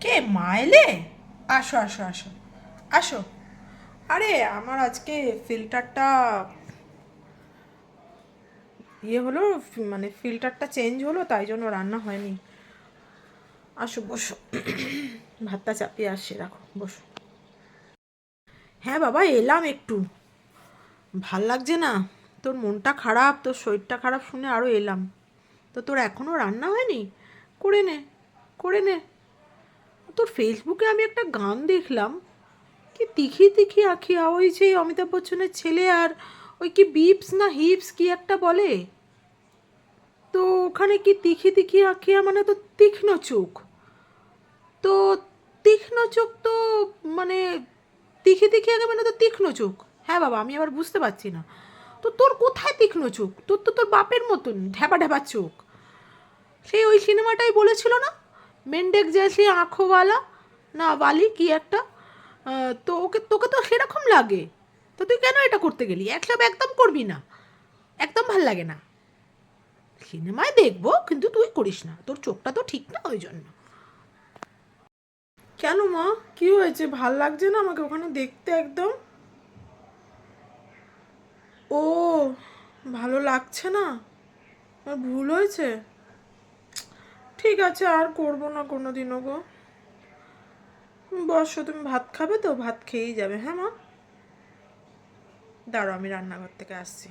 কে? মাইলে? আসো আসো আসো। আসো। আরে, আমার আজকে ফিল্টারটা ইয়ে হলো মানে ফিল্টারটা চেঞ্জ হলো, তাই জন্য রান্না হয়নি। আসো, বসো। ভাতটা চাপিয়ে আসছে, রাখো, বসো। হ্যাঁ বাবা, এলাম একটু। ভালো লাগছে না। তোর মনটা খারাপ, তোর শরীরটা খারাপ শুনে আরও এলাম। তো তোর এখনও রান্না হয়নি? করে নে করে নে। তোর ফেসবুকে আমি একটা গান দেখলাম। কি তিখি তিখি আখিয়া ওই যে অমিতাভ বচ্চনের ছেলে আর ওই কি বিপস না হিপস কি একটা বলে? তো ওখানে কি তিখি তিখি আখিয়া মানে তো তীক্ষ্ণ চোখ। তো তীক্ষ্ণ চোখ তো মানে তিখি তিখি আগে মানে তো তীক্ষ্ণ চোখ। হ্যাঁ বাবা, আমি আবার বুঝতে পারছি না। তো তোর কোথায় তীক্ষ্ণ চোখ? তোর তো তোর বাপের মতন ঢ্যাপা ঢ্যাপা চোখ। সেই ওই সিনেমাটাই বলেছিল না? মেন্ডেক জেসি আঁখোওয়ালা? না, বালি, কি একটা? তো ওকে, তোকে তো সেরকম লাগে। তো তুই কেন এটা করতে গেলি? একসব একদম করবি না। একদম ভালো লাগে না। সিনেমায় দেখব, কিন্তু তুই করিস না। তোর চোখটা তো ঠিক না ওই জন্য। কেন মা? কি হয়েছে? ভালো লাগছে না আমাকে ওখানে দেখতে একদম? ও, ভালো লাগছে না? আমার ভুল হয়েছে? ঠিক আছে, আর করব না কোনো দিনও গো। বসো, তুমি ভাত খাবে তো? ভাত খেয়েই যাবে হ্যাঁ মা? দাঁড়ো আমি রান্নাঘর থেকে আসছি।